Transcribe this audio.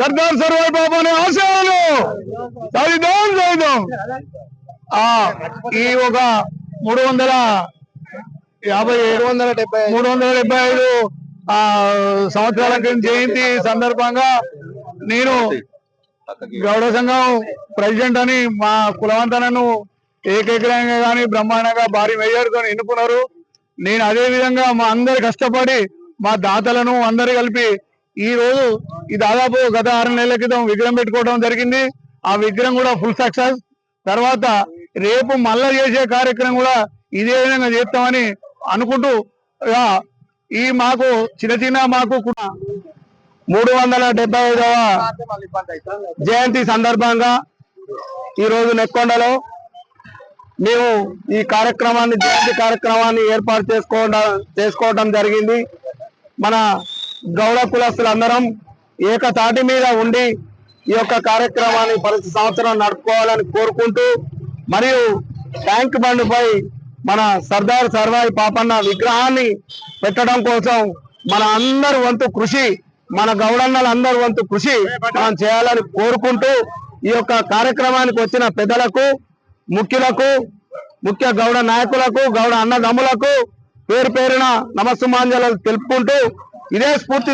సర్దార్ సర్వాయి బాబు అనే ఆశయాలు. సాధిద్దాం సాధిద్దాం ఆ ఈ ఒక మూడు వందల యాభై ఏడు వందల డెబ్బై మూడు వందల డెబ్బై ఐదు ఆ సంవత్సరాల క్రితం జయంతి సందర్భంగా నేను గౌడ సంఘం ప్రెసిడెంట్ అని మా కులవంతనను ఏకైకంగా కానీ బ్రహ్మాండంగా భారీ మెజార్టీతో ఎన్నుకున్నారు. నేను అదే విధంగా మా అందరు కష్టపడి మా దాతలను అందరు కలిపి ఈ రోజు ఈ దాదాపు గత ఆరు నెలల క్రితం విగ్రహం పెట్టుకోవడం జరిగింది. ఆ విగ్రహం కూడా ఫుల్ సక్సెస్ తర్వాత రేపు మళ్ళా చేసే కార్యక్రమం కూడా ఇదే విధంగా చేస్తామని అనుకుంటూ ఈ మాకు చిన్న చిన్న మాకు కూడా మూడు వందల డెబ్బై ఐదవ జయంతి సందర్భంగా ఈ రోజు నెక్కొండలో మేము ఈ కార్యక్రమాన్ని జయంతి కార్యక్రమాన్ని ఏర్పాటు చేసుకోవడం చేసుకోవడం జరిగింది. మన గౌడ కులస్తులందరం ఏకతాటి మీద ఉండి ఈ యొక్క కార్యక్రమాన్ని ప్రతి సంవత్సరం నడుపుకోవాలని కోరుకుంటూ మరియు ట్యాంక్ బండ్పై మన సర్దార్ సర్వాయి పాపన్న విగ్రహాన్ని పెట్టడం కోసం మన అందరి వంతు కృషి మన గౌడన్నలందరి వంతు కృషి మనం చేయాలని కోరుకుంటూ ఈ యొక్క కార్యక్రమానికి వచ్చిన పెద్దలకు ముఖ్యులకు ముఖ్య గౌడ నాయకులకు గౌడ అన్నదమ్ములకు పేరు పేరున నమస్సుమాంజలు తెలుపుకుంటూ ఇదే స్ఫూర్తి